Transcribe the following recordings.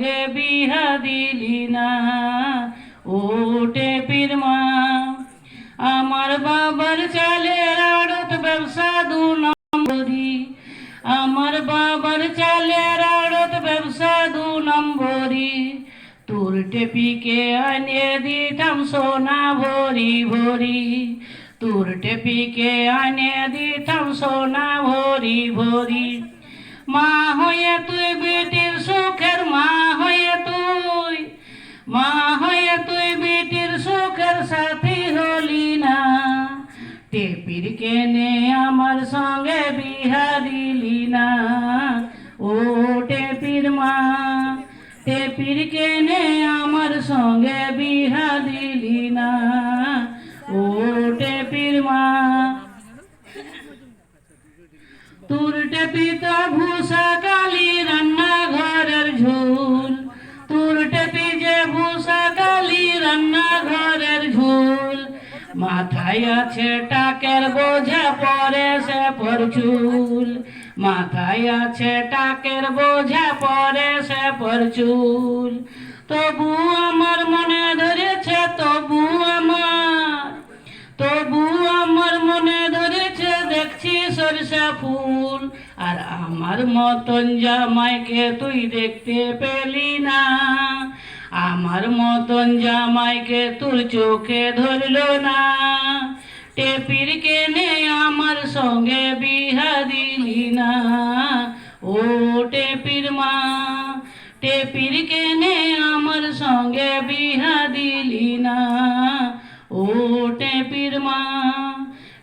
সঙ্গে বিহা দিলি না। ওটে পীর মা আমার বাবার চালের আড়ত ব্যবসা দু নম্বরি আমার বাবার চালের আড়ত ব্যবসা দু নম্বরি তোর টেপিকে আনিয়ে দিতাম সোনা ভরি ভরি। তোর টেপিকে আনিয়ে দিতাম সোনা ভরি ভরি। মা হয়ে তুই বেটির তুই মা হয়ে তুই বেটির সুখের সাথী হলি না। টেপির কেনে আমার সঙ্গে বিহা না। ও টেপির মা, টেপির কেনে আমার সঙ্গে বিহা দিলি না। ও টেপির মা, তোর টেপিতা ভূষা মাথায় আছে টাকের বোঝা, পরে সে পরচুল। মাথায় আছে টাকের বোঝা, পরে সে পরচুল। তবু আমার মনে ধরেছে, তবু আমার। তবু আমার মনে ধরেছে, দেখছি সরষা ফুল। আর আমার মতন জামাইকে তুই দেখতে পেলি না। আমার মতন জামাইকে তোর চোখে ধরলো না। টেপির কেনে আমার সঙ্গে বিহা দিলি না। ও টেপির মা, টেপির কেনে আমার সঙ্গে বিহা দিলি না। ও টেপির মা,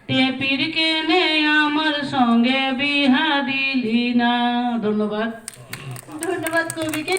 টেপির কেনে আমার সঙ্গে বিহা দিলি না। ধন্যবাদ। ধন্যবাদ কবিকে।